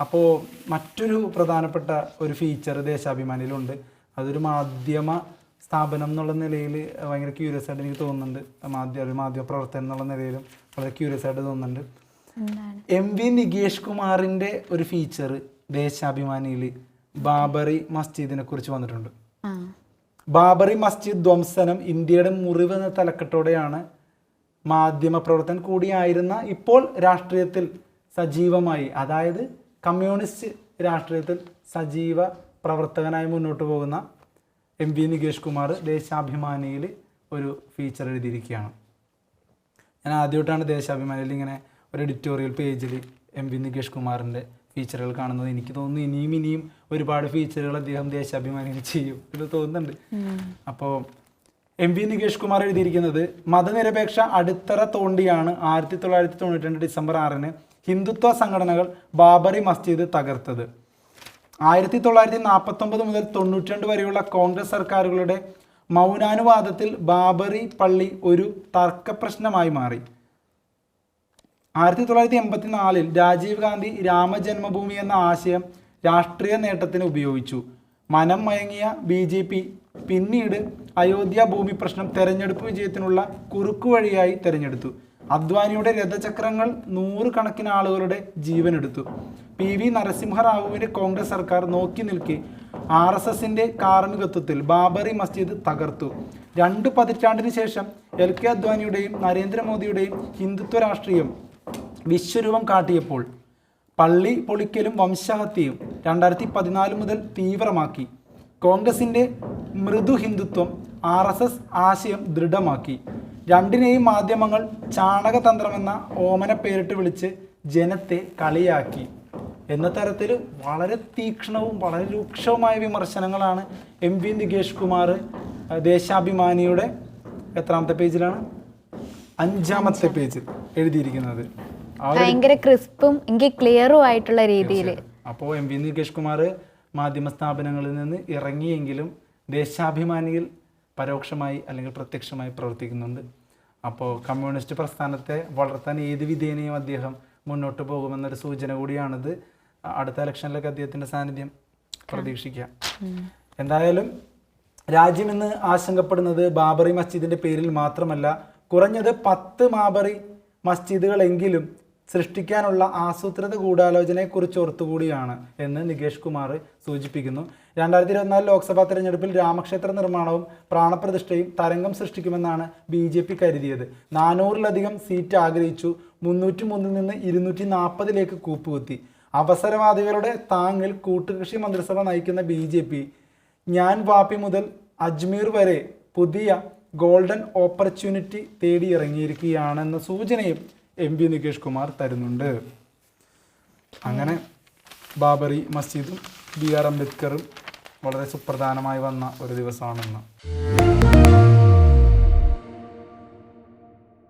അപ്പോൾ മറ്റൊരു പ്രധാനപ്പെട്ട ഒരു ഫീച്ചർ ദേശാഭിമാനിയിലുണ്ട്. അതൊരു മാധ്യമ സ്ഥാപനം എന്നുള്ള നിലയിൽ ഭയങ്കര ക്യൂരിയസ് ആയിട്ട് എനിക്ക് തോന്നുന്നുണ്ട്. മാധ്യമ ഒരു മാധ്യമ പ്രവർത്തനം എന്നുള്ള നിലയിലും വളരെ ക്യൂരിയസ് ആയിട്ട് തോന്നുന്നുണ്ട്. എം വി നികേഷ് കുമാറിന്റെ ഒരു ഫീച്ചർ ദേശാഭിമാനിയിൽ ബാബറി മസ്ജിദിനെ കുറിച്ച് വന്നിട്ടുണ്ട്. ബാബറി മസ്ജിദ് ധ്വംസനം ഇന്ത്യയുടെ മുറിവ് എന്ന തലക്കെട്ടോടെയാണ് മാധ്യമ പ്രവർത്തകൻ കൂടിയായിരുന്ന ഇപ്പോൾ രാഷ്ട്രീയത്തിൽ സജീവമായി. അതായത് കമ്മ്യൂണിസ്റ്റ് രാഷ്ട്രീയത്തിൽ സജീവ പ്രവർത്തകനായി മുന്നോട്ട് പോകുന്ന എം വി നികേഷ് കുമാർ ദേശാഭിമാനിയിൽ ഒരു ഫീച്ചർ എഴുതിയിരിക്കുകയാണ്. ഞാൻ ആദ്യമായിട്ടാണ് ദേശാഭിമാനിയിൽ ഇങ്ങനെ ഒരു എഡിറ്റോറിയൽ പേജിൽ എം വി നികേഷ് കുമാറിന്റെ ഫീച്ചറുകൾ കാണുന്നത്. എനിക്ക് തോന്നുന്നു ഇനിയും ഇനിയും ഒരുപാട് ഫീച്ചറുകൾ അദ്ദേഹം ദേശാഭിമാനിയിൽ ചെയ്യും എന്ന് തോന്നുന്നുണ്ട്. അപ്പോൾ എം വി നികേഷ് കുമാർ എഴുതിയിരിക്കുന്നത് മതനിരപേക്ഷ അടിത്തറ തോണ്ടിയാണ് ആയിരത്തി തൊള്ളായിരത്തി തൊണ്ണൂറ്റി രണ്ട് ഡിസംബർ ആറിന് ഹിന്ദുത്വ സംഘടനകൾ ബാബറി മസ്ജിദ് തകർത്തത്. ആയിരത്തി തൊള്ളായിരത്തി നാൽപ്പത്തൊമ്പത് മുതൽ തൊണ്ണൂറ്റി രണ്ട് വരെയുള്ള കോൺഗ്രസ് സർക്കാരുകളുടെ മൗനാനുവാദത്തിൽ ബാബറി പള്ളി ഒരു തർക്ക പ്രശ്നമായി മാറി. ആയിരത്തി തൊള്ളായിരത്തി എൺപത്തി നാലിൽ രാജീവ് ഗാന്ധി രാമജന്മഭൂമി എന്ന ആശയം രാഷ്ട്രീയ നേട്ടത്തിന് ഉപയോഗിച്ചു. മനം മയങ്ങിയ ബി ജെ പി പിന്നീട് അയോധ്യ ഭൂമി പ്രശ്നം തെരഞ്ഞെടുപ്പ് വിജയത്തിനുള്ള കുറുക്കു വഴിയായി തെരഞ്ഞെടുത്തു. അദ്വാനിയുടെ രഥചക്രങ്ങൾ നൂറുകണക്കിന് ആളുകളുടെ ജീവനെടുത്തു. പി വി നരസിംഹറാവുവിന്റെ കോൺഗ്രസ് സർക്കാർ നോക്കി നിൽക്കെ ആർ എസ് എസിന്റെ കാർമ്മികത്വത്തിൽ ബാബറി മസ്ജിദ് തകർത്തു. രണ്ട് പതിറ്റാണ്ടിന് ശേഷം എൽ കെ അദ്വാനിയുടെയും നരേന്ദ്രമോദിയുടെയും ഹിന്ദുത്വ രാഷ്ട്രീയം വിശ്വരൂപം കാട്ടിയപ്പോൾ പള്ളി പൊളിക്കലും വംശഹത്യയും രണ്ടായിരത്തി പതിനാല് മുതൽ തീവ്രമാക്കി. കോൺഗ്രസിന്റെ മൃദു ഹിന്ദുത്വം ആർ എസ് എസ് ആശയം ദൃഢമാക്കി. രണ്ടിനെയും മാധ്യമങ്ങൾ ചാണകതന്ത്രമെന്ന ഓമന പേരിട്ട് വിളിച്ച് ജനത്തെ കളിയാക്കി. എന്ന തരത്തിൽ വളരെ തീക്ഷ്ണവും വളരെ രൂക്ഷവുമായ വിമർശനങ്ങളാണ് എം വി നികേഷ് കുമാർ ദേശാഭിമാനിയുടെ എത്രാമത്തെ പേജിലാണ്? അഞ്ചാമത്തെ പേജിൽ എഴുതിയിരിക്കുന്നത്. ഭയങ്കര ക്രിസ്പും എനിക്ക് ക്ലിയറും ആയിട്ടുള്ള രീതിയിൽ അപ്പോൾ എം വി നികേഷ് കുമാർ മാധ്യമ സ്ഥാപനങ്ങളിൽ നിന്ന് ഇറങ്ങിയെങ്കിലും ദേശാഭിമാനിയിൽ പരോക്ഷമായി അല്ലെങ്കിൽ പ്രത്യക്ഷമായി പ്രവർത്തിക്കുന്നുണ്ട്. അപ്പോൾ കമ്മ്യൂണിസ്റ്റ് പ്രസ്ഥാനത്തെ വളർത്താൻ ഏത് വിധേനയും അദ്ദേഹം മുന്നോട്ട് പോകുമെന്നൊരു സൂചന കൂടിയാണിത്. അടുത്ത ഇലക്ഷനിലൊക്കെ അദ്ദേഹത്തിന്റെ സാന്നിധ്യം പ്രതീക്ഷിക്കാം. എന്തായാലും രാജ്യം ഇന്ന് ആശങ്കപ്പെടുന്നത് ബാബറി മസ്ജിദിന്റെ പേരിൽ മാത്രമല്ല കുറഞ്ഞത് പത്ത് ബാബറി മസ്ജിദുകളെങ്കിലും സൃഷ്ടിക്കാനുള്ള ആസൂത്രിത ഗൂഢാലോചനയെക്കുറിച്ച് ഓർത്തുകൂടിയാണ് എന്ന് നികേഷ് കുമാർ സൂചിപ്പിക്കുന്നു. രണ്ടായിരത്തി ഇരുപത്തിനാല് ലോക്സഭാ തെരഞ്ഞെടുപ്പിൽ രാമക്ഷേത്ര നിർമ്മാണവും പ്രാണപ്രതിഷ്ഠയും തരംഗം സൃഷ്ടിക്കുമെന്നാണ് ബി ജെ പി കരുതിയത്. നാനൂറിലധികം സീറ്റ് ആഗ്രഹിച്ചു. മുന്നൂറ്റി മൂന്നിൽ നിന്ന് ഇരുന്നൂറ്റി നാൽപ്പതിലേക്ക് കൂപ്പുകുത്തി. അവസരവാദികളുടെ താങ്ങിൽ കൂട്ടുകൃഷി മന്ത്രിസഭ നയിക്കുന്ന ബി ജെ പി ഞാൻ വാപ്പി മുതൽ അജ്മീർ വരെ പുതിയ ഗോൾഡൻ ഓപ്പർച്യൂണിറ്റി തേടി ഇറങ്ങിയിരിക്കുകയാണെന്ന സൂചനയും എം വി നികേഷ് കുമാർ തരുന്നുണ്ട്. അങ്ങനെ ബാബറി മസ്ജിദും ബി ആർ അംബേദ്കറും വളരെ സുപ്രധാനമായി വന്ന ഒരു ദിവസമാണെന്ന്.